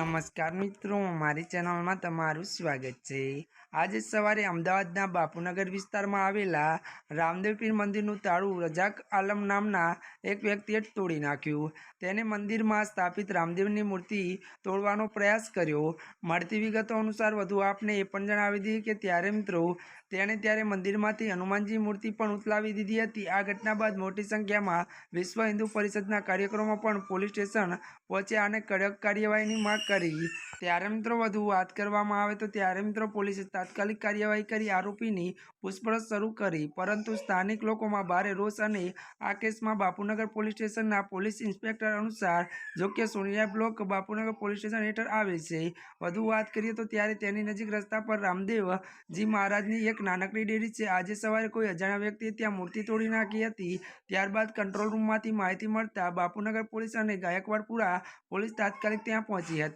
નમસ્કાર મિત્રો, મારી ચેનલમાં તમારું સ્વાગત છે. આજે સવારે અમદાવાદના બાપુનગર વિસ્તારમાં આવેલા રામદેવપીર મંદિરનું તાળું રજાક આલમ નામના એક વ્યક્તિએ તોડી નાખ્યું. તેને મંદિરમાં સ્થાપિત રામદેવની મૂર્તિ તોડવાનો પ્રયાસ કર્યો. મળતી વિગતો અનુસાર વધુ આપને એ પણ જણાવી દીધી કે ત્યારે મિત્રો, તેણે ત્યારે મંદિરમાંથી હનુમાનજી મૂર્તિ પણ ઉથલાવી દીધી હતી. આ ઘટના બાદ મોટી સંખ્યામાં વિશ્વ હિન્દુ પરિષદના કાર્યક્રમો પણ પોલીસ સ્ટેશન પહોંચ્યા અને કડક કાર્યવાહીની માંગ કરી. ત્યારે મિત્રો વધુ વાત કરવામાં આવે તો ત્યારે મિત્રો પોલીસે તાત્કાલિક કાર્યવાહી કરી, આરોપીની પૂછપરછ શરૂ કરી. પરંતુ સ્થાનિક લોકોમાં ભારે રોષ અને આ કેસમાં બાપુનગર પોલીસ સ્ટેશનના પોલીસ ઇન્સ્પેક્ટર અનુસાર જોકે Sonia block Bapunagar police station હેઠળ આવે છે. વધુ વાત કરીએ તો ત્યારે તેની નજીક રસ્તા પર રામદેવજી મહારાજની એક નાનકડી ડેરી છે. આજે સવારે કોઈ અજાણ્યા વ્યક્તિએ ત્યાં મૂર્તિ તોડી નાખી હતી. ત્યારબાદ કંટ્રોલ રૂમમાંથી માહિતી મળતા બાપુનગર પોલીસ અને ગાયકવાડપુરા પોલીસ તાત્કાલિક ત્યાં પહોંચી